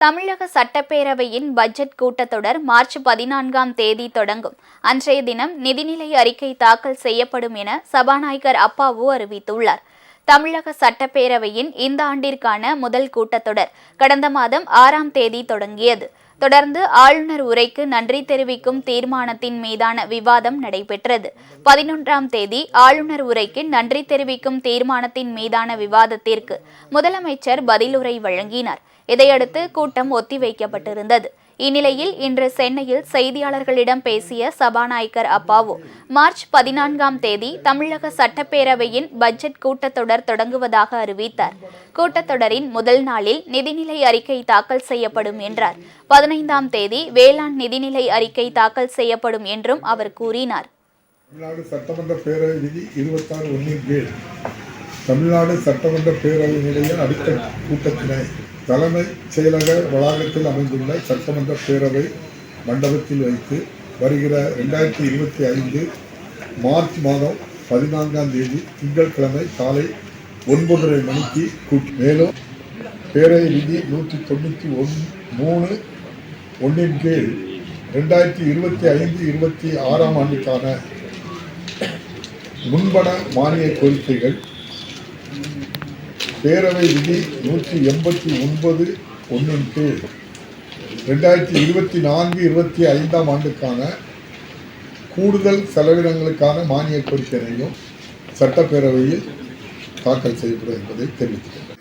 தமிழக சட்டப்பேரவையின் பட்ஜெட் கூட்டத்தொடர் மார்ச் பதினான்காம் தேதி தொடங்கும். அன்றைய தினம் நிதிநிலை அறிக்கை தாக்கல் செய்யப்படும் என சபாநாயகர் அப்பாவு அறிவித்துள்ளார். தமிழக சட்டப்பேரவையின் இந்த ஆண்டிற்கான முதல் கூட்டத்தொடர் கடந்த மாதம் ஆறாம் தேதி தொடங்கியது. தொடர்ந்து ஆளுநர் உரைக்கு நன்றி தெரிவிக்கும் தீர்மானத்தின் மீதான விவாதம் நடைபெற்றது. பதினொன்றாம் தேதி ஆளுநர் உரைக்கு நன்றி தெரிவிக்கும் தீர்மானத்தின் மீதான விவாதத்திற்கு முதலமைச்சர் பதிலுரை வழங்கினார். இதையடுத்து கூட்டம் ஒத்திவைக்கப்பட்டிருந்தது. இந்நிலையில் இன்று சென்னையில் செய்தியாளர்களிடம் பேசிய சபாநாயகர் அப்பாவு மார்ச் பதினான்காம் தேதி தமிழக சட்டப்பேரவையின் பட்ஜெட் கூட்டத்தொடர் தொடங்குவதாக அறிவித்தார். கூட்டத்தொடரின் முதல் நாளில் நிதிநிலை அறிக்கை தாக்கல் செய்யப்படும் என்றார். பதினைந்தாம் தேதி வேளாண் நிதிநிலை அறிக்கை தாக்கல் செய்யப்படும் என்றும் அவர் கூறினார். தமிழ்நாடு சட்டமன்ற பேரவை விதி இருபத்தாறு ஒன்றின் கீழ் தமிழ்நாடு சட்டமன்ற பேரவையினுடைய அடுத்த கூட்டத்தினை தலைமை செயலக வளாகத்தில் அமைந்துள்ள சட்டமன்ற பேரவை மண்டபத்தில் வைத்து வருகிற ரெண்டாயிரத்தி இருபத்தி ஐந்து மார்ச் மாதம் பதினான்காம் தேதி திங்கட்கிழமை காலை ஒன்பதரை மணிக்கு கூட்டி மேலும் பேரவை விதி நூற்றி தொண்ணூற்றி ஒன் மூணு ஒன்றின் கீழ் ரெண்டாயிரத்தி இருபத்தி ஐந்து இருபத்தி ஆறாம் ஆண்டுக்கான முன்பண மானிய கோரிக்கைகள் பேரவை விதி நூற்றி எண்பத்தி ஒன்பது ஒன்றின் கீழ் ரெண்டாயிரத்தி இருபத்தி நான்கு இருபத்தி ஐந்தாம் ஆண்டுக்கான கூடுதல் செலவினங்களுக்கான மானிய கோரிக்கையையும் சட்டப்பேரவையில் தாக்கல் செய்யப்படும் என்பதை தெரிவித்துள்ளேன்